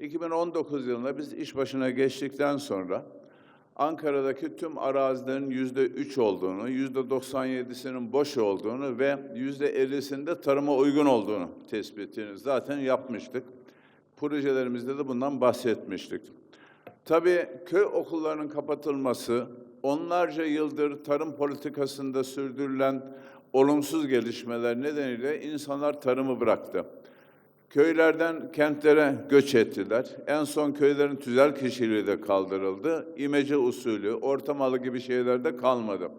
2019 yılında biz iş başına geçtikten sonra Ankara'daki tüm arazilerin yüzde üç olduğunu, yüzde 97'sinin boş olduğunu ve yüzde 50'sinde tarıma uygun olduğunu tespitini zaten yapmıştık. Projelerimizde de bundan bahsetmiştik. Tabii köy okullarının kapatılması, onlarca yıldır tarım politikasında sürdürülen olumsuz gelişmeler nedeniyle insanlar tarımı bıraktı. Köylerden kentlere göç ettiler. En son köylerin tüzel kişiliği de kaldırıldı. İmece usulü, ortamalı gibi şeyler de kalmadı.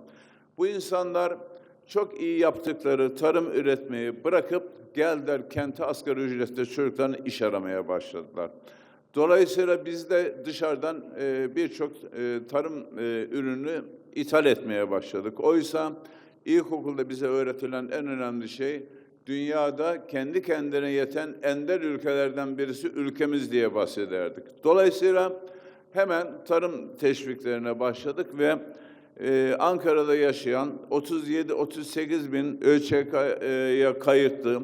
Bu insanlar çok iyi yaptıkları tarım üretmeyi bırakıp geldiler kente asgari ücretle çocuklarına iş aramaya başladılar. Dolayısıyla biz de dışarıdan e, birçok e, tarım e, ürünü ithal etmeye başladık. Oysa ilkokulda bize öğretilen en önemli şey dünyada kendi kendine yeten ender ülkelerden birisi ülkemiz diye bahsederdik. Dolayısıyla hemen tarım teşviklerine başladık ve e, Ankara'da yaşayan 37-38 bin ÖÇK'ya kayıtlı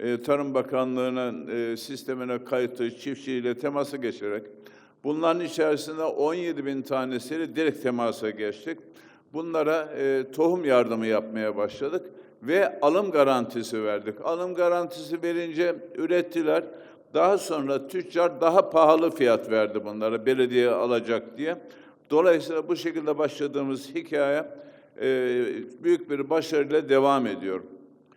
e, Tarım Bakanlığı'nın e, sistemine kayıtlı çiftçiyle temasa geçerek bunların içerisinde 17 bin tanesiyle direkt temasa geçtik. Bunlara e, tohum yardımı yapmaya başladık ve alım garantisi verdik. Alım garantisi verince ürettiler. Daha sonra tüccar daha pahalı fiyat verdi bunlara belediye alacak diye. Dolayısıyla bu şekilde başladığımız hikaye büyük bir başarıyla devam ediyor.